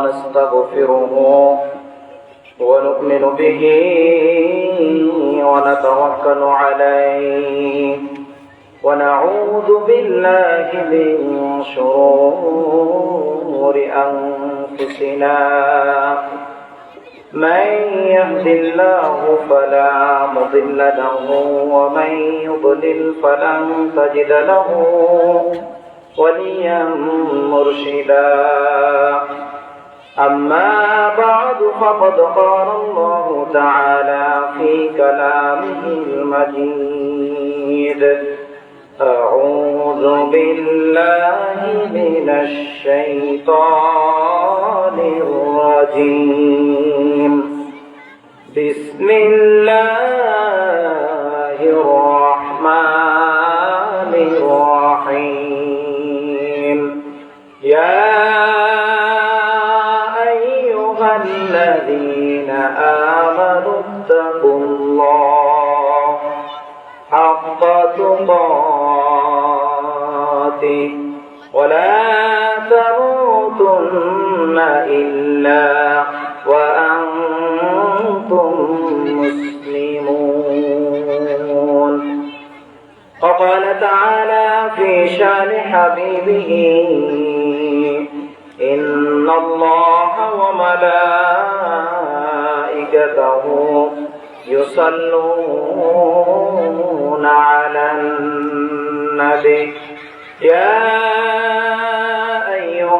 ونستغفره ونؤمن به ونتوكل عليه ونعوذ بالله من شرور أنفسنا. من يهد الله فلا مضل له ومن يضلل فلن تجد له وليا مرشدا. أما بعد فقد قال الله تعالى في كلامه المجيد أعوذ بالله من الشيطان الرجيم. بسم الله تموتن إلا وأنتم مسلمون. وقال تعالى في شان حبيبه إن الله وملائكته يصلون على النبي. يا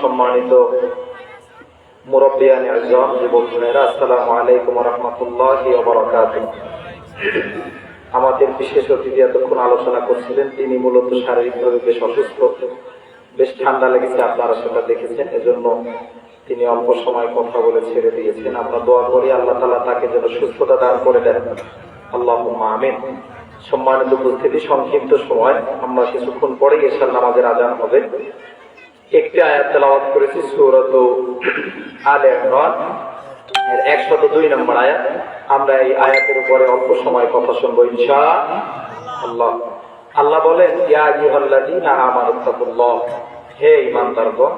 সম্মানিত আমাদের বিশেষ অতিথি এতক্ষণ আলোচনা করছিলেন, তিনি মূলত শারীরিকভাবে বেশ অসুস্থ, বেশ ঠান্ডা লেগেছে, আপনারা সেটা দেখেছেন, এজন্য তিনি অল্প সময় কথা বলে ছেড়ে দিয়েছেন। আমরা দোয়া করি আল্লাহ তালা তাকে যেন সুস্থতা দান করে দেন। আল্লাহ আমিন। সম্মানিত উপস্থিতি, সংক্ষিপ্ত সময়, আমরা কিছুক্ষণ পরেই এসার নামাজের আজান হবে। একটি আয়াত তেলাওয়াত করেছি, সূরাত আলে এর 102 নম্বর আয়াত। আমরা এই আয়াতের উপরে অল্প সময় কথা শুনব, ইনশাআল্লাহ। আল্লাহ বলেন, ইয়া আইয়ুহাল্লাযীনা আমানুত্তাকুল্লাহ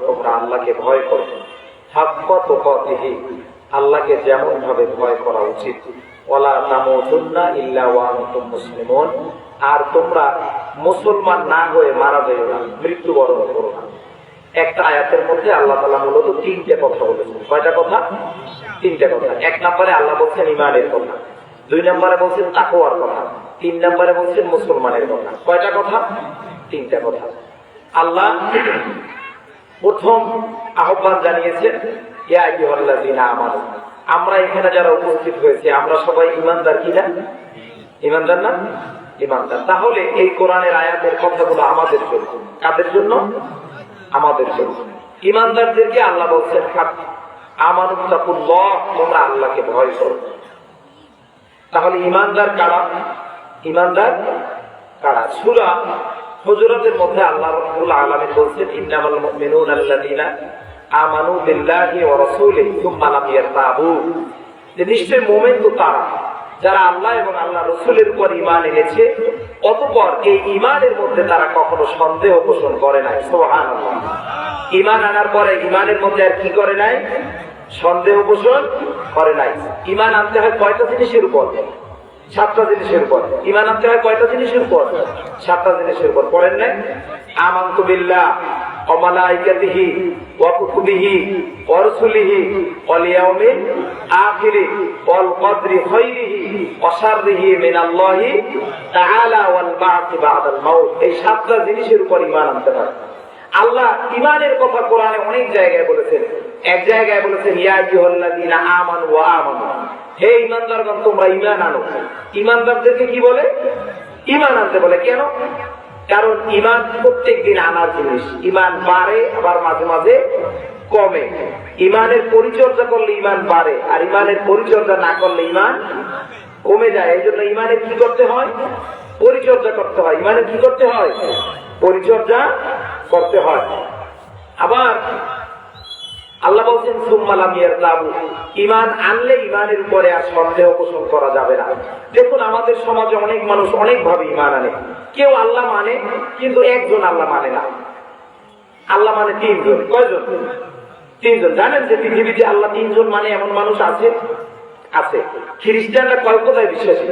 তোমরা আল্লাহকে ভয় করো। হাক্কা তুকাতিহি, আল্লাহকে যেমন ভাবে ভয় করা উচিত। ওয়ালা তামুতুন্না ইল্লা ওয়া আনতুম মুসলিমুন। আর তোমরা মুসলমান না হয়ে মারা যাবে না, মৃত্যুবরণ করো না। একটা আয়াতের মধ্যে আল্লাহ তালা মূলত তিনটে কথা বলেছেন। কয়টা কথা? তিনটে কথা। এক নম্বরে আল্লাহ বলছেন ইমানের কথা। দুই নম্বরে বলছেন তাকুয়ার কথা। তিন নম্বরে বলছেন মুসলমানের কথা। কয়টা কথা? তিনটা কথা। আল্লাহ প্রথম আহ্বান জানিয়েছেন আমানু আমরা এখানে যারা উপস্থিত হয়েছে, আমরা সবাই ইমানদার কিনা ইমানদার না? ইমানদার তাহলে এই কোরআনের আয়াতের কথাগুলো আমাদের জন্য। কাদের জন্য? আমাদের জন্য। ইমানদারদেরকে আল্লাহ বলছেন আমানুল্লাহ তোমরা আল্লাহকে ভয় করো তাহলে ইমানদার কারা? ইমানদার কারা? সুরা হজরতের মধ্যে আল্লাহ রাব্বুল আলামিন বলছেন, ইন্নামাল মুমিনুনা আল্লাযীনা আমানু বিল্লাহি ওয়া রাসূলিহি সুম্মা লাম ইয়ারতাবু। যে নিশ্চয় মুমিন তো তারা। যারা আল্লাহ এবং আল্লাহ রসুলের উপর ইমান এনেছে, অতপর এই ইমানের মধ্যে তারা কখনো সন্দেহ পোষণ করে নাই। সোহান ইমান আনার পরে ইমানের মধ্যে আর কি করে নাই? সন্দেহ পোষণ করে নাই। ইমান আনতে হয় কয়টা জিনিসের উপর? সাতটা জিনিসের উপর। ইমান আনতে হয় কয়টা জিনিসের উপর? সাতটা জিনিসের উপর। পড়েন নাই? আমান্তু বিল্লাহ। জিনিসের উপর আনতে হয়। আল্লাহ ইমানের কথা কোরআনে অনেক জায়গায় বলেছেন। এক জায়গায় বলেছেন, ইয়া আইয়ুহাল্লাযীনা আমানু ওয়া আমানু। হে তোমরা ঈমান আনো। ইমানদারদেরকে কি বলে? ঈমান আনতে বলে। কেন? কারণ ইমান প্রত্যেক দিন আনার জিনিস। ইমান বাড়ে, আবার মাঝে মাঝে কমে। ইমানের পরিচর্যা করলে ইমান বাড়ে, আর ইমানের পরিচর্যা না করলে ইমান কমে যায়। এই জন্য ইমানে কি করতে হয়? পরিচর্যা করতে হয়। ইমানে কি করতে হয়? পরিচর্যা করতে হয়। আবার আল্লাহ বলছেন সুম্মালাম ইয়ারতাবু। ইমান আনলে ইমানের উপরে আর সন্দেহ পোষণ করা যাবে না। দেখুন, আমাদের সমাজে অনেক মানুষ অনেক ভাবে ইমান আনে। কেউ আল্লাহ মানে কিন্তু একজন আল্লাহ মানে না। আল্লাহ মানে তিনজন। কয়জন? তিনজন। জানেন যে পৃথিবীতে আল্লাহ তিনজন মানে এমন মানুষ আছে? আছে। খ্রিস্টানরা কয় কোথায় বিশ্বাসী?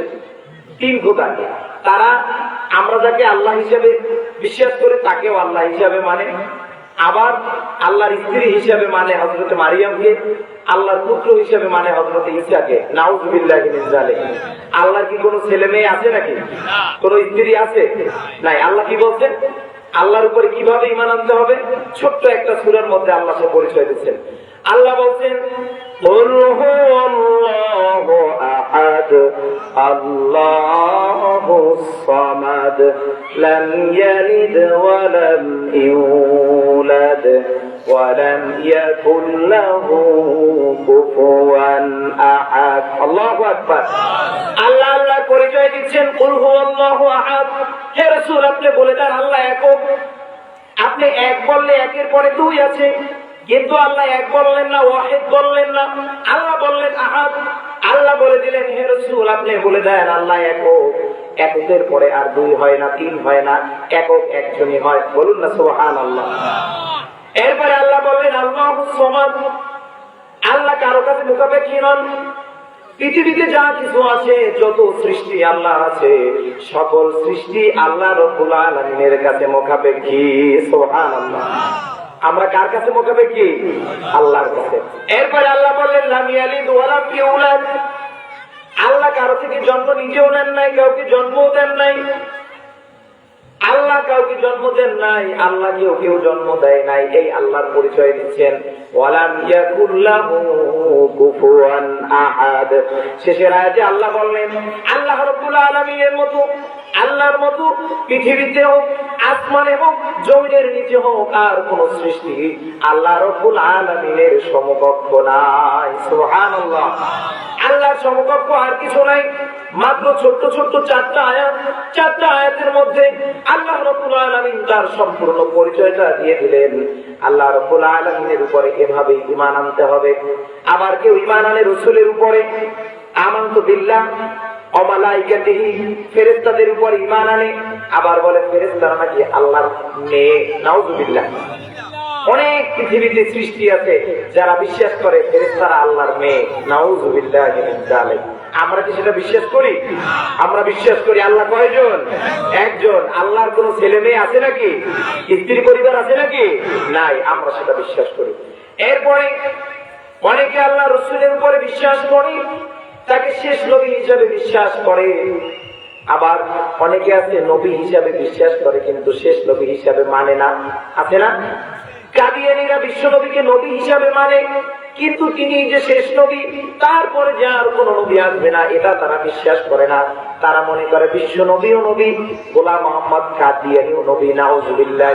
তিন কোথায়। তারা আমরা যাকে আল্লাহ হিসেবে বিশ্বাস করে, তাকেও আল্লাহ হিসাবে মানে। আবার আল্লাহর স্ত্রী হিসাবে মানে হজরত মারিয়ামকে, আল্লাহর পুত্র হিসাবে মানে হজরত ইসাকে নাউজুবিল্লাহ আল্লাহর কি কোনো ছেলে মেয়ে আছে নাকি? কোন স্ত্রী আছে? নাই। আল্লাহ কি বলছেন আল্লাহর উপরে কীভাবে ইমান আনতে হবে? ছোট্ট একটা সুরের মধ্যে আল্লাহ সে পরিচয় দিচ্ছেন। আল্লাহ বলছেন قل هو الله أحد الله الصمد لم يلد ولم يولد ولم يكن له كفوا أحد الله أكبر আল্লাহ আল্লাহ পরিচয় দিচ্ছেন কুল হুয়াল্লাহু আহাদ হে রাসূল আপনি বলে দেন আল্লাহ একক আপনি এক বললে একের পরে দুই আছে কিন্তু আল্লাহ এক বললেন না, ওয়াহিদ বললেন না। আল্লাহ বললেন আহাদ আল্লাহ বলে দিলেন, হে রসুল, আপনি বলে দেন, আল্লাহ একক, এককের পরে আর দুই হয় না, তিন হয় না, একক একজনই হয়। বলুন না সোহান আল্লাহ এরপরে আল্লাহ বললেন, আল্লাহ সমান আল্লাহ কারও কাছে মুখাপেক্ষী নন। পৃথিবীতে যা কিছু আছে, যত সৃষ্টি আল্লাহ আছে, সকল সৃষ্টি আল্লাহ রব্বুল আলমিনের কাছে মুখাপেক্ষী সোহান আল্লাহ আমরা কার কাছে মুখাপেক্ষী আল্লাহর কাছে। এরপরে আল্লাহ বললেন, লামি আলী দোয়ালাম কি উলাদ আল্লাহ কারও থেকে জন্ম নিজেও নেন নাই, কাউকে জন্মও দেন নাই। আল্লাহ কাউকে জন্ম দেন নাই আল্লাহ কেউ কেউ জন্ম দেয় নাই, এই আল্লাহর পরিচয় দিচ্ছেন। শেষের আয়াতে আল্লাহ বললেন, আল্লাহ রাব্বুল আলামিনের মতো আল্লাহর মতো পৃথিবীতে হোক, আসমানে হোক জমিনের নিচে হোক, আর কোন সৃষ্টি আল্লাহ রব্বুল আলামিনের সমকক্ষ নাই। সুবহানাল্লাহ। আল্লাহর সমকক্ষ আর কিছু নাই, মাত্র ছোট্ট ছোট্ট চারটা আয়াত। চারটা আয়াতের মধ্যে আল্লাহ রব্বুল আলামিন তার সম্পূর্ণ পরিচয়টা দিয়ে দিলেন। আল্লাহ রব্বুল আলামিনের উপরে এভাবে ইমান আনতে হবে। আবার কেউ ঈমান আনে রসুলের উপরে? আমান্ত বিল্লাহ। যারা বিশ্বাস করে ফেরেশতারা আল্লাহর মেয়ে আমরা কি সেটা বিশ্বাস করি? আমরা বিশ্বাস করি আল্লাহ কয়জন? একজন। আল্লাহর কোন ছেলে মেয়ে আছে নাকি? স্ত্রী পরিবার আছে নাকি? নাই, আমরা সেটা বিশ্বাস করি। এরপরে অনেকে আল্লাহ রসুলের উপরে বিশ্বাস করে। তাকে শেষ নবী হিসাবে বিশ্বাস করে। আবার অনেকে আছে নবী হিসাবে বিশ্বাস করে, কিন্তু শেষ নবী হিসাবে মানে না। আছে না? কাদিয়ানিরা বিশ্ব নবীকে নবী হিসাবে মানে কিন্তু তিনি যে শেষ নবী, তারপরে যে আর কোন নবী আসবে না, এটা তারা বিশ্বাস করে না। তারা মনে করে বিশ্ব নবীও নবী, গোলাম মোহাম্মদ কাদিয়ানিও নবী, নাউজুবিল্লাহ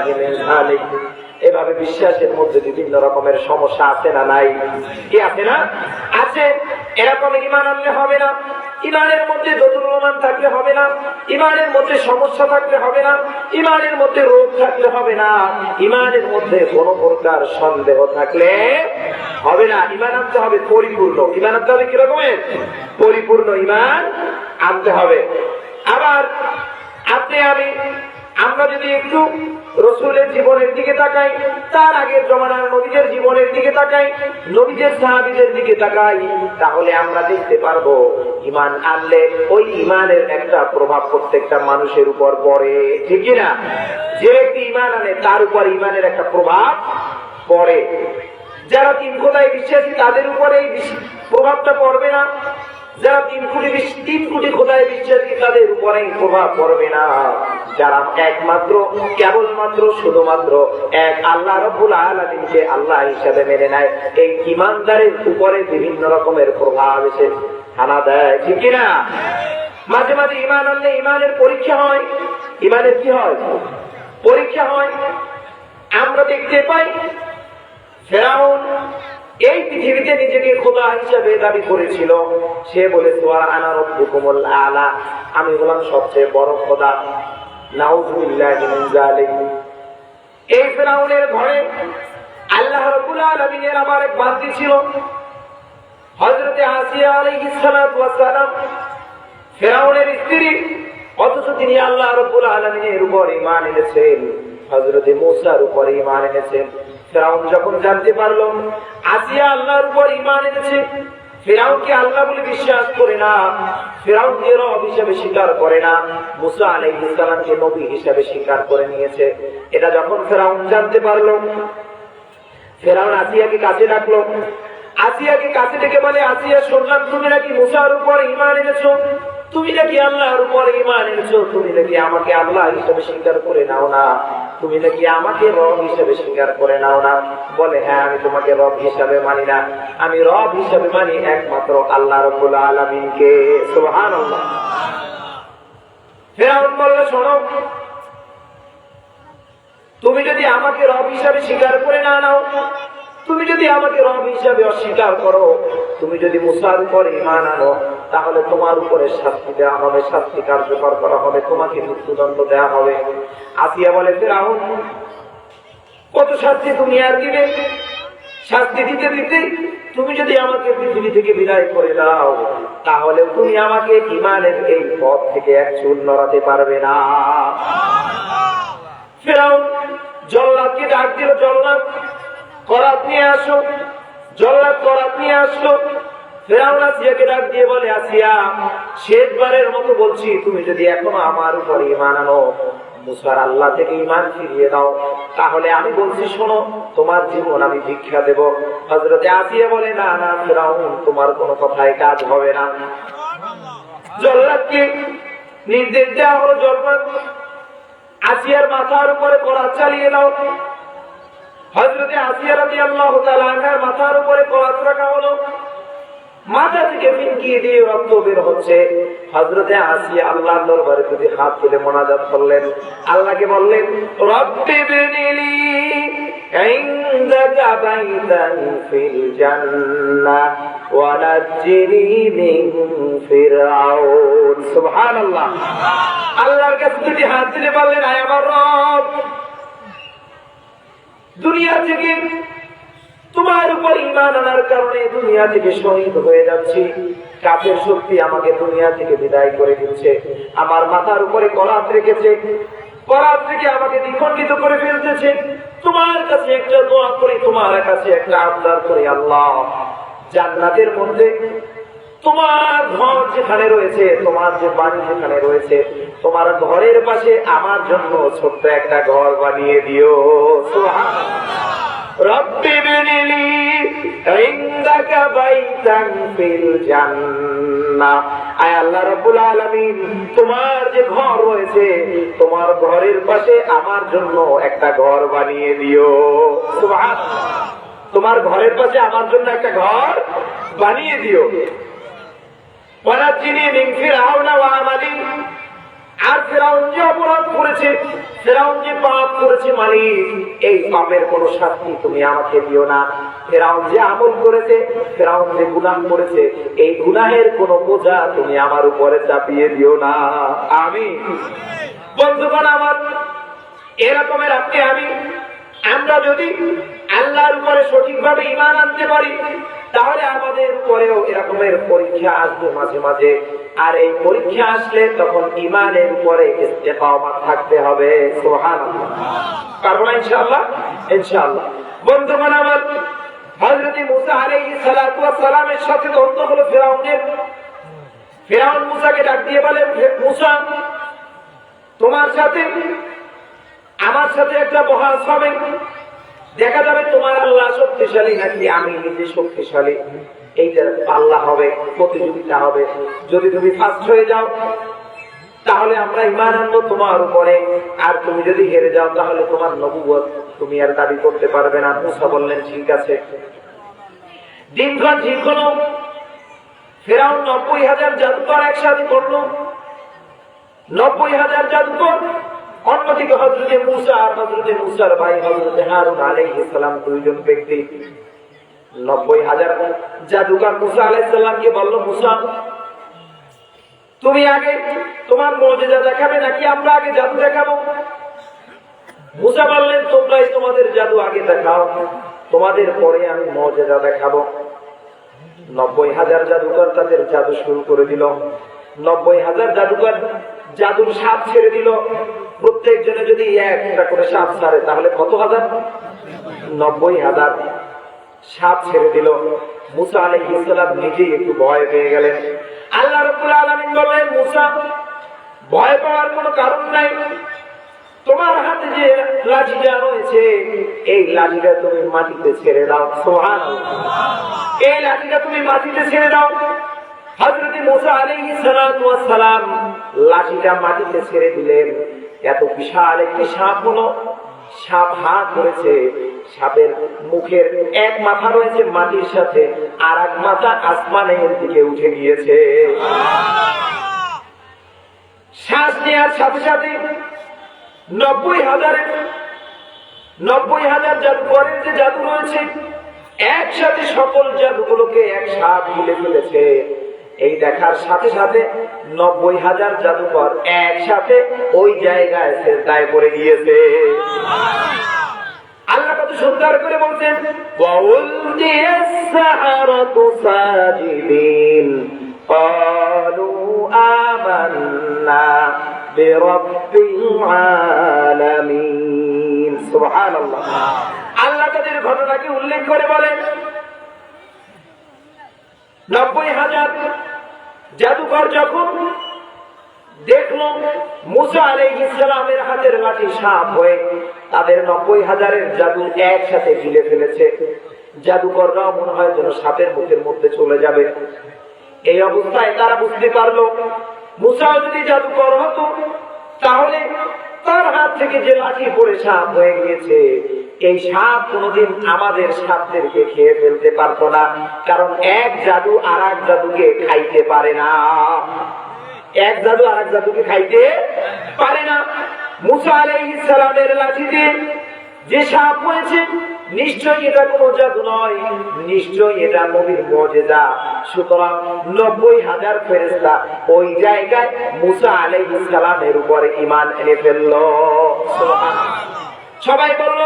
এভাবে বিশ্বাসের মধ্যে বিভিন্ন রকমের সমস্যা আছে না নাই? কি আছে না? আছে। এরকম ইমান আনলে হবে না। ইমানের মধ্যে দতুলমান থাকলে হবে না। ইমানের মধ্যে সমস্যা থাকলে হবে না। ইমানের মধ্যে রোগ থাকলে হবে না। ইমানের মধ্যে কোন প্রকার সন্দেহ থাকলে হবে না। ইমান আনতে হবে পরিপূর্ণ। ইমান আনতে হবে কিরকমের পরিপূর্ণ ইমান আনতে হবে। আবার আপনি আমি আমরা যদি একটু রসুলের জীবনের দিকে তাকাই, তার আগের জমানার নবীদের জীবনের দিকে তাকাই, নবীদের সাহাবিদের দিকে তাকাই, তাহলে আমরা দেখতে পারব ইমান আনলে ওই ইমানের একটা প্রভাব প্রত্যেকটা মানুষের উপর পড়ে, ঠিক না? যে ব্যক্তি ইমান আনে, তার উপর ইমানের একটা প্রভাব পড়ে। যারা তিন কোথায় বিশ্বাসী, তাদের উপরে এই প্রভাবটা পড়বে না। যারা তিন কোটি তিন কোটি খোদায় বিশ্বাসী তাদের উপরে প্রভাব পড়বে না? যারা একমাত্র, কেবলমাত্র, শুধুমাত্র এক আল্লাহ রব্বুল আলমিনকে আল্লাহ হিসাবে মেনে নেয়, এই ইমানদারের উপরে বিভিন্ন রকমের প্রভাব এসে হানা দেয়, ঠিক কিনা? মাঝে মাঝে ইমান আনলে ইমানের পরীক্ষা হয়। ইমানের কি হয়? পরীক্ষা হয়। আমরা দেখতে পাই, ফেরাউন এই পৃথিবীতে নিজেকে খোদা হিসাবে দাবি করেছিল। সে বলে আনা রব্বুকুমুল আলা। আমি হলাম সবচেয়ে বড় খোদা। নাউযুবিল্লাহি জালিক এই ফেরাউনের ঘরে আল্লাহ রাব্বুল আলামিনের আমার এক বান্দি ছিল। হযরতে আসিয়া আলাইহিস সালাতু ফেরাউনের স্ত্রী, অথচ তিনি আল্লাহ রাব্বুল আলামিনের উপর ঈমান এনেছেন। হযরতে মূসার উপর ঈমান এনেছেন। ফেরাউন যখন জানতে পারল আসিয়া আল্লাহর উপর ঈমান এনেছে আসিয়াকে বলে আসিয়া তুমি নাকি মুসার উপর ইমান এনেছো? তুমি নাকি আল্লাহর উপর ইমান এনেছো? তুমি নাকি আমাকে আল্লাহ হিসেবে স্বীকার করে নাও না? তুমি নাকি আমাকে রব হিসেবে স্বীকার করে নাও না? বলে হ্যাঁ আমি তোমাকে রব হিসাবে মানি না। আমি রব হিসাবে মানি একমাত্র আল্লাহ রব্বুল আলমিনকে। সোহান তুমি যদি আমাকে রব হিসাবে স্বীকার করে না নাও তুমি যদি আমাকে রব হিসাবে অস্বীকার করো, তুমি যদি মুসার উপরে ইমান আনো, তাহলে তোমার উপরে শাস্তি দেওয়া হবে, শাস্তি কার্যকর করা হবে, তোমাকে মৃত্যুদণ্ড দেওয়া হবে। আসিয়া বলে, ফেরাউন, কত শাস্তি তুমি আর দিবে? শাস্তি দিতে দিতে তুমি যদি আমাকে পৃথিবী থেকে বিদায় করে দাও, তাহলে তুমি আমাকে ইমানের এই পথ থেকে এক চুল নড়াতে পারবে না। ফেরাউন, জল্লাদকে ডাক দিল, জল্লাদ করাত নিয়ে আসো, জল্লাদ করাত নিয়ে আসলো আসিয়া, শেষবারের মতো বলছি, তুমি যদি এখনও আমার আনো আল্লাহ থেকে ইমান ফিরিয়ে দাও, তাহলে আমি বলছি, শোনো, তোমার জীবন আমি ভিক্ষা দেব। হজরতে আসিয়া বলে, না না তোমার কোনো কথায় কাজ হবে না। জল্লাদকে নির্দেশ দেওয়া হলো, জল্লাদ আসিয়ার মাথার উপরে কড়া চালিয়ে দাও। হজরতে আসিয়া রাজি আল্লাহ তালার মাথার উপরে কড়াত রাখা হলো মাথা থেকে ফিনকিয়ে দিয়ে রক্ত বের হচ্ছে হজরতে আসিয়া আল্লাহ দরবারে যদি হাত তুলে মোনাজাত করলেন আল্লাহকে বললেন রব্বি বিনিলি عندك بيتا في الجنة ونجني من فرعون سبحان الله আল্লাহর কাছে যদি হাত দিলে বললেন আয় আমার রব দুনিয়া থেকে তোমার উপর ইমান আনার কারণে দুনিয়া থেকে শহীদ হয়ে যাচ্ছি। কাপের শক্তি আমাকে দুনিয়া থেকে বিদায় করে দিচ্ছে। আমার মাথার উপরে করাত রেখেছে। করাত থেকে আমাকে দ্বিখণ্ডিত করে ফেলতেছে। তোমার কাছে একটা দোয়া করি, তোমার কাছে একটা আবদার করি, আল্লাহ। জান্নাতের মধ্যে তোমার ঘর যেখানে রয়েছে, তোমার যে বাড়ি যেখানে রয়েছে, তোমার ঘরের পাশে আমার জন্য ছোট্ট একটা ঘর বানিয়ে দিও। রব্বি বিনিলি ইনদাকা বাইতান ফিল জান্নাহ। আয় আল্লাহ রাব্বুল তোমার যে ঘর রয়েছে, তোমার ঘরের পাশে আমার জন্য একটা ঘর বানিয়ে দিও। তোমার ঘরের পাশে আমার জন্য একটা ঘর বানিয়ে দিও। ওয়ানাজ্জিনি মিন আর ফেরাউন যে অপরাধ করেছে, ফেরাউন যে পাপ করেছে এই পাপের কোনো শাস্তি তুমি আমাকে দিও না। ফেরাউন যে আমল করেছে, ফেরাউন যে করেছে, এই বোঝা তুমি আমার উপরে চাপিয়ে দিও না। আমি। বন্ধুগণ আমার এরকমের আপনি আমি। আমরা যদি আল্লাহর উপরে সঠিকভাবে ইমান আনতে পারি তাহলে আমাদের উপরেও এরকমের পরীক্ষা আসবে মাঝে মাঝে। আর এই পরীক্ষা আসলে তখন ইমানের ইস্তেকামাত থাকতে হবে। হলো ফেরাউন মুসাকে ডাক দিয়ে বলে মুসা, তোমার সাথে, আমার সাথে একটা বহাস হবে। দেখা যাবে তোমার আল্লাহ শক্তিশালী নাকি আমি নিজে শক্তিশালী? এইটা আল্লাহ হবে, প্রতিযোগিতা হবে। যদি তুমি ফার্স্ট হয়ে যাও, তাহলে আমরা ইমান আনব তোমার উপরে। আর তুমি যদি হেরে যাও, তাহলে তোমার নবুয়ত তুমি আর দাবি করতে পারবে না। মুসা বললেন, ঠিক আছে। দিনক্ষণ ঠিক হলো নব্বই হাজার জাদুকর একসাথে করল। নব্বই হাজার জাদুকর অন্যদিকে হজরতে মুসা আর হজরতে মুসার ভাই হজরতে হারুন আলাইহিস সালাম দুইজন ব্যক্তি। নব্বই হাজার জাদুকার মুসা আলাইসাল্লামকে বলল, মুসা, তুমি আগে তোমার মর্যাদা দেখাবে নাকি আমরা আগে জাদু দেখাবো? মুসা বললেন, তোমরাই তোমাদের জাদু আগে দেখাও, তোমাদের পরে আমি মর্যাদা দেখাবো। নব্বই হাজার জাদুকর তাদের জাদু শুরু করে দিল। নব্বই হাজার জাদুকর জাদুর সাপ ছেড়ে দিল। প্রত্যেক জনে যদি একটা করে সাপ ছাড়ে, তাহলে কত হাজার? নব্বই হাজার। সাপ ছেড়ে দিল। মুসা আলাইহিস সালাম নিজেই একটু ভয় পেয়ে গেলেন। আল্লাহ রাব্বুল আলামিন বললেন, মুসা, ভয় পাওয়ার কোনো কারণ নাই। তোমার হাতে যে লাঠিটা রয়েছে, এই লাঠিটা তুমি মাটিতে ছেড়ে দাও। সুবহানাল্লাহ। এই লাঠিটা তুমি মাটিতে ছেড়ে দাও। হযরত মুসা সালাম লাঠিটা মাটিতে ছেড়ে দিলেন। এত বিশাল একটি সাপ হলো। সাপ হা করেছে সাপের মুখের এক মাথা রয়েছে মাটির সাথে, আর এক মাথা আসমানের দিকে উঠে গিয়েছে। শ্বাস নেওয়ার সাথে সাথে নব্বই হাজার নব্বই হাজার জাদুঘরের যে জাদু রয়েছে, একসাথে সকল জাদুগুলোকে এক সাপ মিলে ফেলেছে। এই দেখার সাথে সাথে নব্বই হাজার জাদুকর একসাথে ওই জায়গায় দায় করে গিয়েছে আল্লাহ কত সুন্দর করে বলছেন وَأُلْقِيَ السَّحَرَةُ سَاجِدِينَ قَالُوا آمَنَّا برب العالمين سبحان الله আল্লাহ তাদের ঘটনাকে উল্লেখ করে বলেন নব্বই হাজার জাদুকর যখন দেখল মুসা আলাইহিস ইসলামের হাতের লাঠি সাপ হয়ে তাদের নব্বই হাজারের জাদু একসাথে গিলে ফেলেছে। জাদুকররাও মনে হয় যেন সাপের মুখের মধ্যে চলে যাবে। এই অবস্থায় তারা বুঝতে পারল, মুসাও যদি জাদুকর হতো, তাহলে তার হাত থেকে যে লাঠি পড়ে সাপ হয়ে গিয়েছে এই সাপ কোনোদিন আমাদের সাপদেরকে খেয়ে ফেলতে পারতো না, কারণ এক জাদু আর এক জাদুকে খাইতে পারে না। এক জাদু আর এক জাদুকে খাইতে পারে না। যে সাপ হয়েছে, নিশ্চয়ই এটা কোনো জাদু নয়, নিশ্চয়ই এটা নবীর মজেদা সুতরাং নব্বই হাজার ফেরেস্তা ওই জায়গায় মুসা আলাইহিস সালামের উপরে ইমান এনে ফেলল। সবাই বলল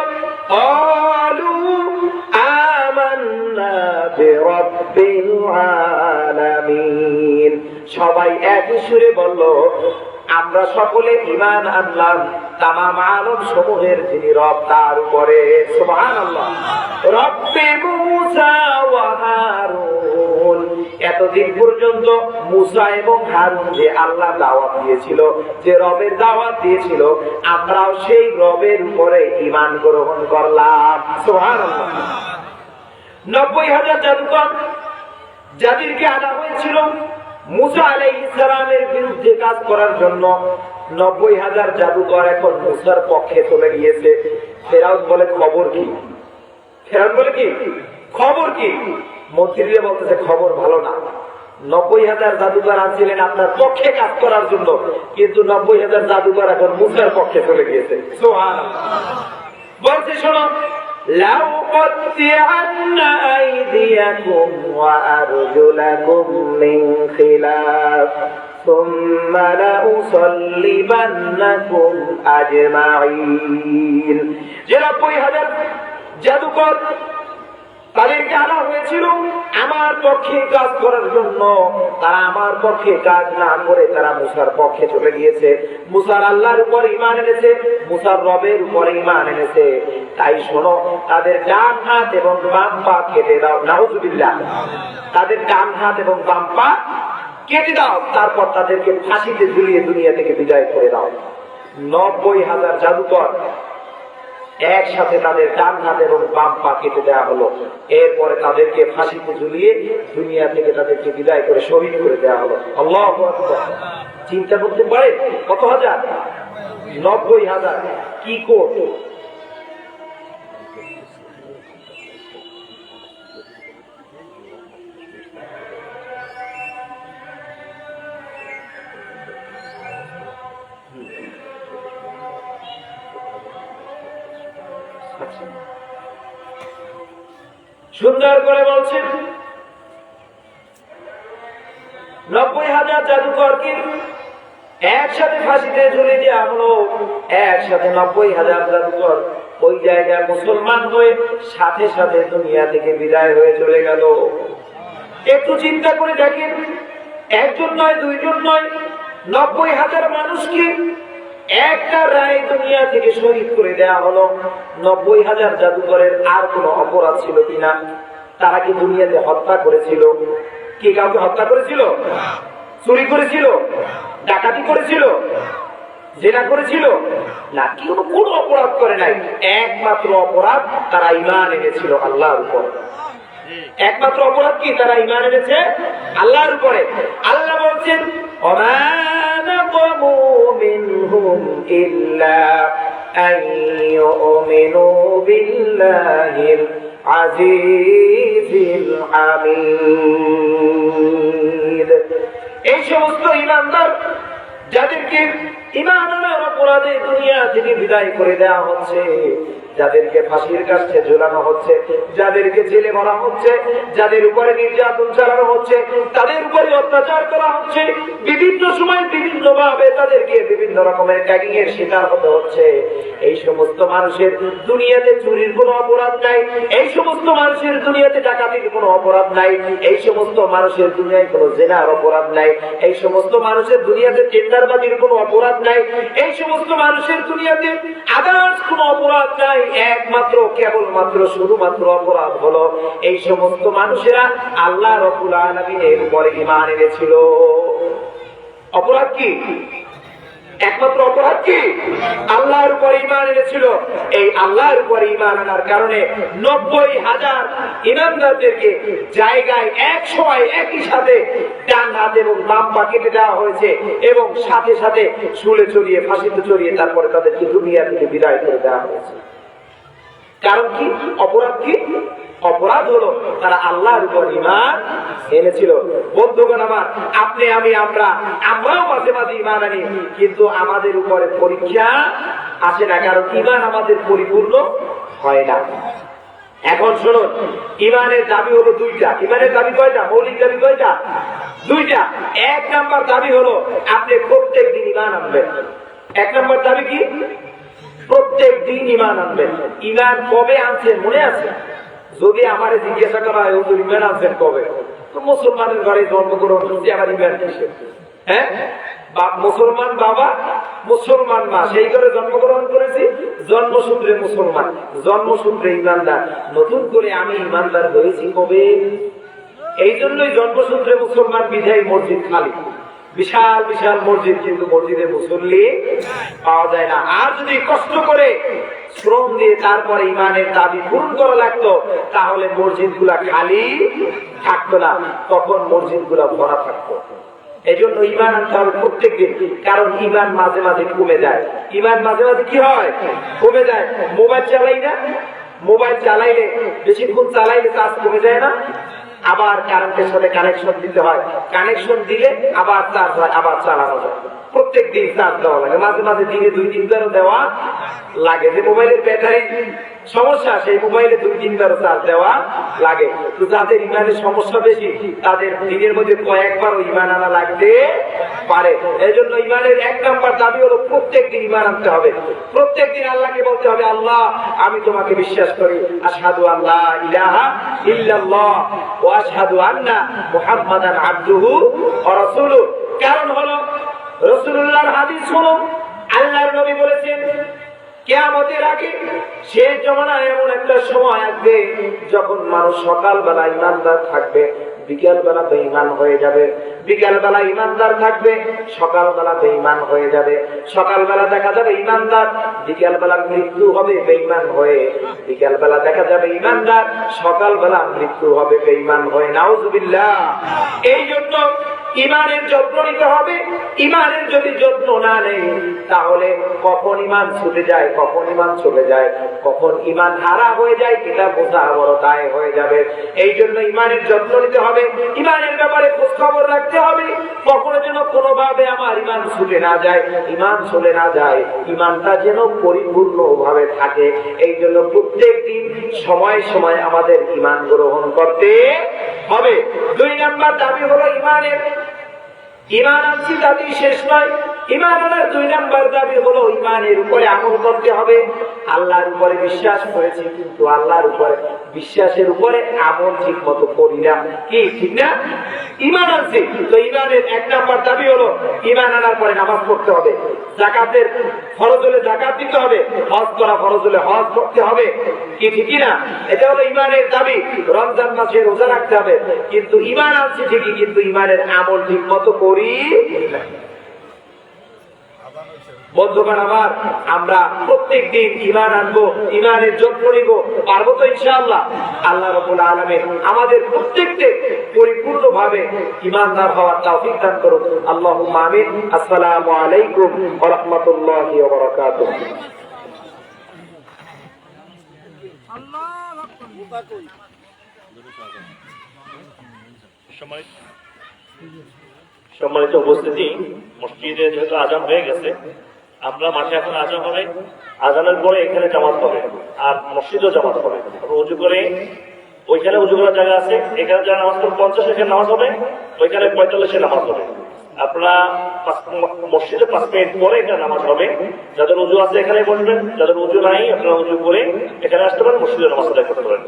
অলু آمنا برب العالمين। সবাই একই সুরে বলল, আমরা সকলে ইমান আনলাম, তামাম আলম সমূহের যিনি রব তার উপরে। সুবহানাল্লাহ। রব্বে এতদিন পর্যন্ত মুসা এবং হারুন যে আল্লাহ দাওয়াত দিয়েছিল, যে রবের দাওয়াত দিয়েছিল, আমরাও সেই রবের উপরে ইমান গ্রহণ করলাম। সুবহানাল্লাহ। নব্বই হাজার জাদুকর যাদেরকে আনা হয়েছিল মুসা আলাই ইসলামের বিরুদ্ধে কাজ করার জন্য। নব্বই হাজার জাদুকর এখন মুসার পক্ষে চলে গিয়েছে। ফেরাউন বলে খবর কি? ফেরাউন বলে কি? খবর কি মন্ত্রীরা বলতেছে খবর ভালো না নব্বই হাজার জাদুকর আনছিলেন আপনার পক্ষে কাজ করার জন্য কিন্তু নব্বই হাজার জাদুকর এখন মুসার পক্ষে চলে গিয়েছে সুবহানাল্লাহ। বলছে শোনো لأقطعن أيديكم وأرجلكم من خلاف ثم لأصلبنكم أجمعين যে নব্বই হাজার জাদুকর তাদেরকে আনা হয়েছিল, আমার পক্ষে কাজ করার জন্য তারা আমার পক্ষে কাজ না করে তারা মুসার পক্ষে চলে গিয়েছে। মুসার আল্লাহর উপর ইমান এনেছে, মুসার রবের উপর ইমান এনেছে। তাই শোনো, তাদের ডান হাত এবং বাম পা কেটে দাও, নাউজুবিল্লাহ। তাদের ডান হাত এবং বাম পা কেটে দাও, তারপর তাদেরকে ফাঁসিতে ঝুলিয়ে দুনিয়া থেকে বিদায় করে দাও। নব্বই হাজার জাদুকর একসাথে তাদের ডান হাত এবং বাম পা কেটে দেওয়া হলো। এরপরে তাদেরকে ফাঁসিতে ঝুলিয়ে দুনিয়া থেকে তাদেরকে বিদায় করে শহীদ করে দেওয়া হলো। আল্লাহ চিন্তা করতে পারে কত হাজার? নব্বই হাজার। কি কোট সুন্দর করে বলছেন, নব্বই হাজার জাদুকরকে একসাথে ফাঁসিতে ঝুলে দেওয়া হলো একসাথে নব্বই হাজার জাদুকর ওই জায়গায় মুসলমান হয়ে সাথে সাথে দুনিয়া থেকে বিদায় হয়ে চলে গেল। একটু চিন্তা করে দেখেন, একজন নয়, দুইজন নয়, নব্বই হাজার মানুষকে একটা রায় দুনিয়া থেকে শহীদ করে দেয়া হলো, নব্বই হাজার জাদুঘরের আর কোন অপরাধ ছিল কিনা? তারা কি দুনিয়াতে হত্যা করেছিল? কে কাউকে হত্যা করেছিল? চুরি করেছিল? ডাকাতি করেছিল? জেনা করেছিল? না কি কোনো অপরাধ করে নাই? একমাত্র অপরাধ তারা ইমান এনেছিল আল্লাহর উপর। একমাত্র অপরাধ কি? তারা ইমান এনেছে আল্লাহর উপরে। আল্লাহ বলছেন অনা إِلَّا أَن يُؤْمِنُوا بِاللَّهِ الْعَزِيزِ الْحَمِيدِ এই সমস্ত ইমানদার যাদেরকে ইমান আনার অপরাধে দুনিয়া থেকে বিদায় করে দেওয়া হচ্ছে যাদেরকে ফাঁসির কাছে ঝোলানো হচ্ছে, যাদেরকে জেলে ভরা হচ্ছে, যাদের উপরে নির্যাতন চালানো হচ্ছে, তাদের উপরে অত্যাচার করা হচ্ছে। বিভিন্ন সময় বিভিন্ন ভাবে তাদেরকে বিভিন্ন রকমের ট্যাগিং এর শিকার হতে হচ্ছে। এই সমস্ত মানুষের দুনিয়াতে চুরির কোনো অপরাধ নাই, এই সমস্ত মানুষের দুনিয়াতে ডাকাতির কোনো অপরাধ নাই, এই সমস্ত মানুষের দুনিয়ায় কোনো জেনার অপরাধ নাই, এই সমস্ত মানুষের দুনিয়াতে টেন্ডারবাজির কোনো অপরাধ নাই, এই সমস্ত মানুষের দুনিয়াতে আদার্স কোনো অপরাধ নাই একমাত্র, কেবলমাত্র, শুধুমাত্র অপরাধ হলো এই সমস্ত মানুষেরা আল্লাহ রবুল আলমিনের উপরে ইমান এনেছিল। অপরাধ কি? একমাত্র অপরাধ কি? আল্লাহর উপর ইমান এনেছিল। এই আল্লাহর উপর ইমান আনার কারণে নব্বই হাজার ইমানদারদেরকে জায়গায় এক সময় একই সাথে ডান হাত এবং বাম পা কেটে দেওয়া হয়েছে এবং সাথে সাথে শুলে চড়িয়ে, ফাঁসিতে চড়িয়ে তারপরে তাদেরকে দুনিয়া থেকে বিদায় করে দেওয়া হয়েছে। কারণ কি? অপরাধ কি? অপরাধ হলো তারা আল্লাহর উপর ইমান এনেছিল। বন্ধুগণ আমার, আপনি, আমি, আমরা, আমরাও মাঝে মাঝে ইমান আনি, কিন্তু আমাদের উপরে পরীক্ষা আসে না, কারণ ইমান আমাদের পরিপূর্ণ হয় না। এখন শুনুন ইমানের দাবি হলো দুইটা। ইমানের দাবি কয়টা? মৌলিক দাবি কয়টা? দুইটা। এক নাম্বার দাবি হলো আপনি প্রত্যেক দিন ইমান আনবেন। এক নাম্বার দাবি কি? প্রত্যেক দিন ইমান আনবেন ইমান কবে আনছেন মনে আছে? যদি আমার জিজ্ঞাসা করা হয়, হুজুর ইমান আনছেন কবে? তো মুসলমানের ঘরে জন্মগ্রহণ করছি, আমার ইমান কিসে হ্যাঁ? মুসলমান, বাবা মুসলমান, মা। সেই ঘরে জন্মগ্রহণ করেছি জন্মসূত্রে মুসলমান জন্মসূত্রে ইমানদার নতুন করে আমি ইমানদার হয়েছি কবে? এই জন্যই জন্মসূত্রে মুসলমান বিধায় মসজিদ খালি। বিশাল বিশাল মসজিদ, কিন্তু মসজিদে মুসল্লি পাওয়া যায় না। আর যদি কষ্ট করে শ্রম দিয়ে তারপরে ইমানের দাবি পূরণ করা লাগতো, তাহলে মসজিদগুলা খালি থাকতো না। তখন মসজিদগুলা ভরা থাকতো। এই জন্য ইমান প্রত্যেক দিন। কারণ ইমান মাঝে মাঝে কমে যায়। ইমান মাঝে মাঝে কি হয়? কমে যায়। মোবাইল চালাই না? মোবাইল চালাইলে, বেশিক্ষণ চালাইলে চার্জ কমে যায় না? আবার কারেন্টের সাথে কানেকশন দিতে হয়। কানেকশন দিলে আবার চার্জ হয়, আবার চালানো যায়। প্রত্যেক দিন চার্জ দেওয়া লাগে। মাঝে মাঝে দিনে দুই তিনবারও দেওয়া লাগে। যে মোবাইলের ব্যাটারি সমস্যা, সেই মোবাইলে দুই, তিনবারও চার্জ দেওয়া লাগে। তো যাদের ইমানের সমস্যা বেশি, তাদের দিনের মধ্যে কয়েকবারও ইমান আনা লাগতে পারে। এই জন্য ইমানের এক দাবি হলো ইমান আনতে হবে। আল্লাহকে বলতে হবে, আল্লাহ, আমি তোমাকে বিশ্বাস করি। আসাদু আল্লাহ ইলাহা ইল্লাল্লাহ ওয়া আশহাদু আন্না মুহাম্মাদান আবদুহু ওয়া কারণ হলো, রাসূলুল্লাহর হাদিস হলো, আল্লাহর নবী বলেছেন কেয়ামতের আগে শেষ জমানায় এমন একটা সময় আসবে যখন মানুষ সকালবেলা ইমানদার থাকবে, বিকেলবেলা বেঈমান হয়ে যাবে। বিকেলবেলা ইমানদার থাকবে, সকালবেলা বেঈমান হয়ে যাবে। সকালবেলা দেখা যাবে ইমানদার, বিকেলবেলা মৃত্যু হবে বেঈমান হয়ে। বিকেলবেলা দেখা যাবে ইমানদার, সকালবেলা মৃত্যু হবে বেঈমান হয়ে। নাউজুবিল্লাহ। এই জন্য ইমানের যত্ন নিতে হবে। ইমানের যদি যত্ন না নেই, তাহলে কখন ইমান ছুটে যায়, কখন ইমান চলে যায়, কখন ইমান হারা হয়ে যায় এটা বোঝা বড় দায় হয়ে যাবে। এই জন্য ইমানের যত্ন নিতে হবে। ইমানের ব্যাপারে খোঁজ খবর রাখতে হবে। কখনো যেন কোনোভাবে আমার ইমান ছুটে না যায়, ইমান চলে না যায়, ইমানটা যেন পরিপূর্ণ ভাবে থাকে। এই জন্য প্রত্যেক দিন সময় সময় আমাদের ইমান গ্রহণ করতে হবে। দুই নাম্বার দাবি হলো ইমানের ইমান আনছি তাদের শেষ নয়। ইমান আনার দুই নাম্বার দাবি হলো ইমানের উপরে আমল করতে হবে। আল্লাহর উপরে বিশ্বাস করেছি কিন্তু আল্লাহর উপরে বিশ্বাসের উপরে আমল ঠিক মতো করি না। কি, ঠিক না? ইমান আনছি। তো ইমানের এক নাম্বার দাবি হলো ইমান আনার পরে নামাজ পড়তে হবে। জাকাতের ফরজ হলে জাকাত দিতে হবে, হজ করা ফরজ হলে হজ করতে হবে। কি, ঠিকই না? এটা হলো ইমানের দাবি। রমজান মাসে রোজা রাখতে হবে। কিন্তু ইমান আনছি ঠিকই, কিন্তু ইমানের আমল ঠিক মতো করি। বন্ধুগণ আমার আমরা প্রত্যেক দিন ইমান আনব ইমানের যত্ন নিব পারব তো ইনশাআল্লাহ। আল্লাহ রবুল আলমে আমাদের প্রত্যেককে পরিপূর্ণ ভাবে ইমানদার হওয়ার তৌফিক দান করুন। আল্লাহ আমিন। আসসালামু আলাইকুম ওয়া রাহমাতুল্লাহি ওয়া বারাকাতুহু। সম্মানিত সম্মানিত উপস্থিতি মসজিদে যেহেতু আজান হয়ে গেছে আমরা মাঠে এখন আজান হবে। আজানের পরে এখানে জামাত হবে আর মসজিদও জামাত হবে। উজু করে ওইখানে উজু করার জায়গা আছে। এখানে যারা নামাজ পড়বে পঞ্চাশ এখানে নামাজ হবে, ওইখানে পঁয়তাল্লিশে নামাজ হবে। আপনারা মসজিদে পাঁচ মিনিট পরে এখানে নামাজ হবে। যাদের উজু আছে এখানে বসবেন, যাদের উজু নাই, আপনারা উজু করে এখানে আসতে পারেন, মসজিদে নামাজ আদায় করতে পারেন।